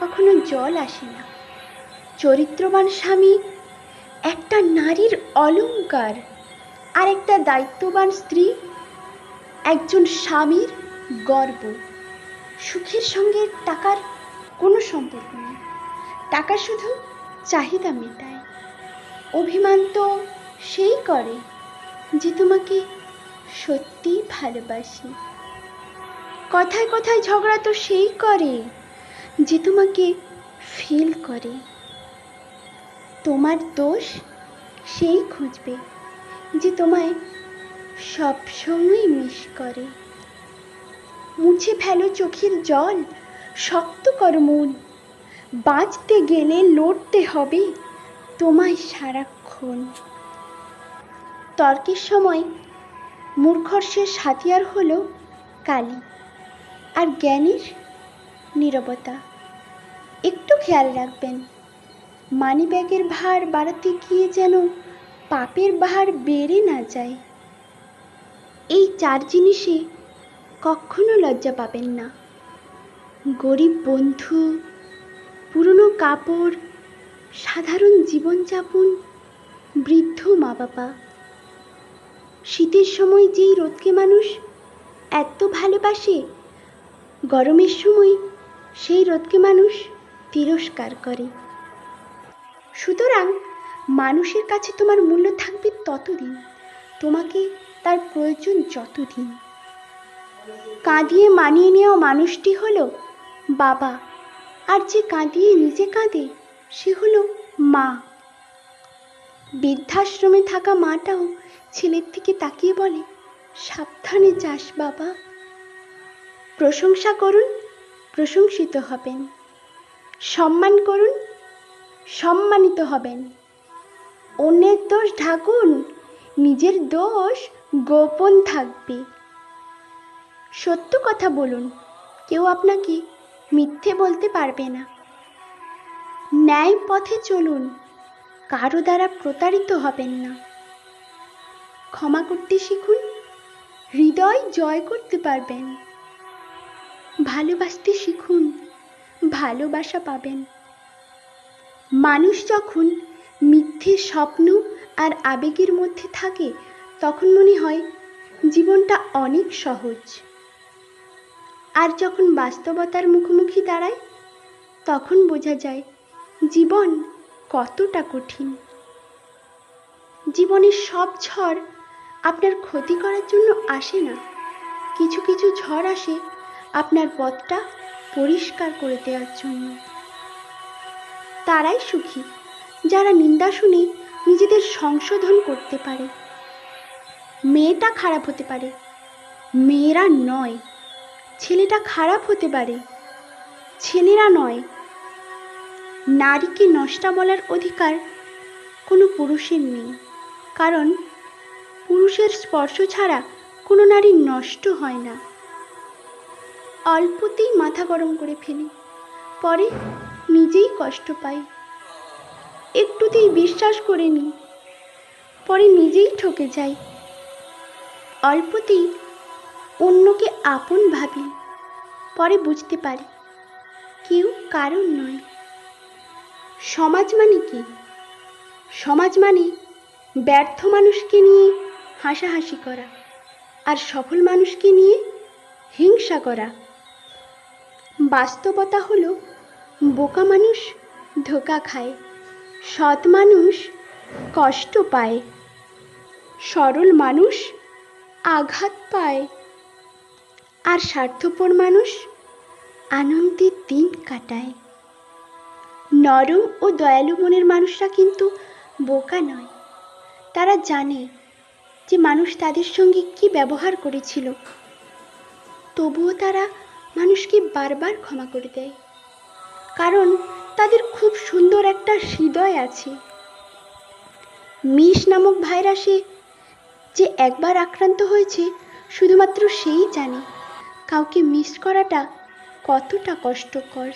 কখনো জল আসে না। চরিত্রবান স্বামী, একটা নারীর অলংকার আর একটা দায়িত্ববান স্ত্রী, একজন স্বামীর গর্ব। সুখের সঙ্গে টাকার কোনো সম্পর্ক নেই। টাকা শুধু চাহিদা মেটায়। অভিমান তো সেই করে যে তোমাকে সত্যি ভালোবাসি। কথায় কথায় ঝগড়া তো সেই করে যে তোমাকে ফিল করে। তোমার দোষ সেই খুঁজবে যে তোমায় সবসময় মিস করে। মুছে ফেলো চোখের জল, শক্ত করো মন। বাঁচতে গেলে লড়তে হবে তোমায় সারাক্ষণ। তর্কের সময় মূর্খর্ষের হাতিয়ার হলো কালি। আর জ্ঞানীর নীরবতা। একটু খেয়াল রাখবেন, মানিব্যাগের ভার বাড়াতে গিয়ে যেন পাপের ভার বেড়ে না যায়। এই চার জিনিসে কখনো লজ্জা পাবেন না। গরিব বন্ধু, পুরনো কাপড়, সাধারণ জীবনযাপন, বৃদ্ধ মা বাবা শীতের সময় যেই রোদকে মানুষ এত ভালোবাসে গরমের সময় সেই রোদকে মানুষ তিরস্কার করে। সুতরাং মানুষের কাছে তোমার মূল্য থাকবে ততদিন, তোমাকে তার প্রয়োজন যতদিন। কাঁদিয়ে মানিয়ে নেওয়া মানুষটি হলো বাবা, আর যে কাঁদিয়ে নিজে কাঁদে, সে হলো মা। বৃদ্ধাশ্রমে থাকা মাটাও ছেলের থেকে তাকিয়ে বলে, সাবধানে যাস বাবা। প্রশংসা করুন, প্রশংসিত হবেন। সম্মান করুন, সম্মানিত হবেন। অন্যের দোষ ঢাকুন, নিজের দোষ গোপন থাকবে। সত্য কথা বলুন, কেউ আপনাকে মিথ্যে বলতে পারবে না। ন্যায় পথে চলুন, কারও দ্বারা প্রতারিত হবেন না। ক্ষমা করতে শিখুন, হৃদয় জয় করতে পারবেন। ভালোবাসতে শিখুন, ভালোবাসা পাবেন। মানুষ যখন মিথ্যে স্বপ্ন আর আবেগের মধ্যে থাকে, তখন মনে হয় জীবনটা অনেক সহজ। আর যখন বাস্তবতার মুখোমুখি দাঁড়ায়, তখন বোঝা যায় জীবন কতটা কঠিন। জীবনের সব ঝড় আপনার ক্ষতি করার জন্য আসে না। কিছু কিছু ঝড় আসে আপনার পথটা পরিষ্কার করে দেওয়ার জন্য। তারাই সুখী, যারা নিন্দা শুনে নিজেদের সংশোধন করতে পারে। মেয়েটা খারাপ হতে পারে, মেয়েরা নয়, ছেলেটা খারাপ হতে পারে, ছেলেরা নয়। নারীকে নষ্টা বলার অধিকার কোনো পুরুষের নেই, কারণ পুরুষের স্পর্শ ছাড়া কোনো নারী নষ্ট হয় না। অল্পতেই মাথা গরম করে ফেলি। পরে নিজেই কষ্ট পাই। একটুতেই বিশ্বাস করে নিই। পরে নিজেই ঠকে যাই। অল্পতেই অন্যকে আপন ভাবি। পরে বুঝতে পারি, কেউ কারণ নয়। সমাজ মানে কি? সমাজ মানে ব্যর্থ মানুষকে নিয়ে হাসাহাসি করা আর সফল মানুষকে নিয়ে হিংসা করা। বাস্তবতা হলো, বোকা মানুষ ধোকা খায়, সৎ মানুষ কষ্ট পায়, সরল মানুষ আঘাত পায়, আর স্বার্থপর মানুষ আনন্দের দিন কাটায়। নরম ও দয়ালু মনের মানুষরা কিন্তু বোকা নয়। তারা জানে যে মানুষ তাদের সঙ্গে কি ব্যবহার করেছিল। তবুও তারা মানুষকে বারবার ক্ষমা করে দেয়। কারণ তাদের খুব সুন্দর একটা হৃদয় আছে। মিশ নামক ভাইরাসে যে একবার আক্রান্ত হয়েছে, শুধুমাত্র সেই জানে। কাউকে মিস করাটা কতটা কষ্টকর।